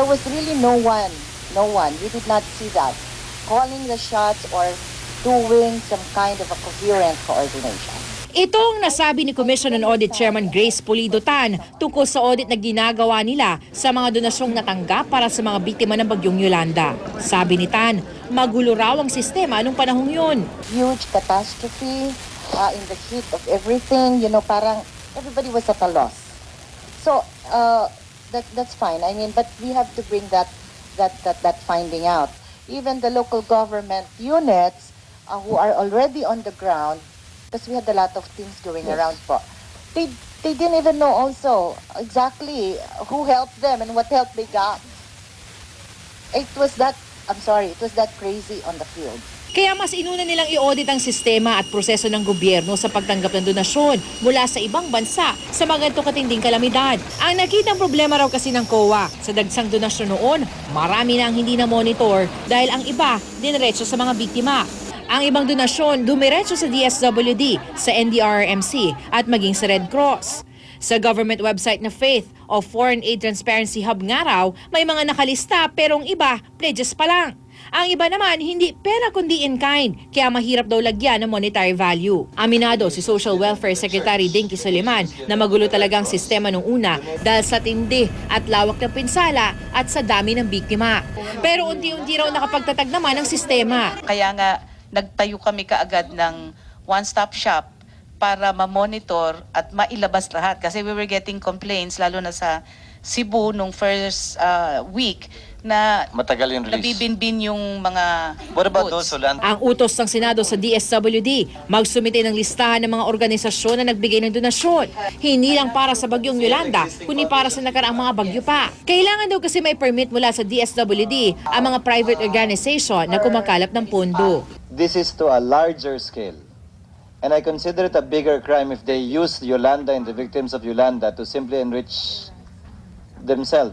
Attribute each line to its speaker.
Speaker 1: there was really no one, no one, we did not see that, calling the shots or doing some kind of a coherent coordination.
Speaker 2: Itong nasabi ni Commission on Audit Chairman Grace Pulido Tan tungkol sa audit na ginagawa nila sa mga donasyong natanggap para sa mga biktima ng bagyong Yolanda. Sabi ni Tan, magulo raw ang sistema nung panahong yun.
Speaker 1: Huge catastrophe uh, in the heat of everything, you know, parang everybody was at a loss. So, uh, that, that's fine. I mean, but we have to bring that, that, that, that finding out. Even the local government units uh, who are already on the ground, because we had a lot of things going around po, they, they didn't even know also exactly who helped them and what help they got. It was that, I'm sorry, it was that crazy on the field.
Speaker 2: Kaya mas inuna nilang i-audit ang sistema at proseso ng gobyerno sa pagtanggap ng donasyon mula sa ibang bansa sa mga ganito katinding kalamidad. Ang nakitang problema raw kasi ng COA sa dagsang donasyon noon, marami na ang hindi na monitor dahil ang iba diniretso sa mga biktima. Ang ibang donasyon dumiretso sa DSWD, sa NDRRMC at maging sa Red Cross. Sa government website na Faith o Foreign Aid Transparency Hub nga raw, may mga nakalista pero ang iba, pledges pa lang. Ang iba naman, hindi pera kundi in kind, kaya mahirap daw lagyan ng monetary value. Aminado si Social Welfare Secretary Dinky Suleman na magulo talaga ang sistema nung una dahil sa tindi at lawak ng pinsala at sa dami ng biktima. Pero unti-unti raw nakapagtatag naman ang sistema.
Speaker 3: Kaya nga, nagtayo kami kaagad ng one-stop shop para ma-monitor at mailabas lahat. Kasi we were getting complaints, lalo na sa Cebu nung first uh, week, na
Speaker 4: Matagal yung release.
Speaker 3: nabibinbin yung mga
Speaker 4: What about
Speaker 3: goods.
Speaker 4: those who land?
Speaker 2: Ang utos ng Senado sa DSWD, magsumite ng listahan ng mga organisasyon na nagbigay ng donasyon. Hindi lang para sa bagyong Yolanda, kundi para sa nakaraang mga bagyo pa. Kailangan daw kasi may permit mula sa DSWD ang mga private organization na kumakalap ng pondo.
Speaker 4: This is to a larger scale. And I consider it a bigger crime if they use Yolanda and the victims of Yolanda to simply enrich themselves.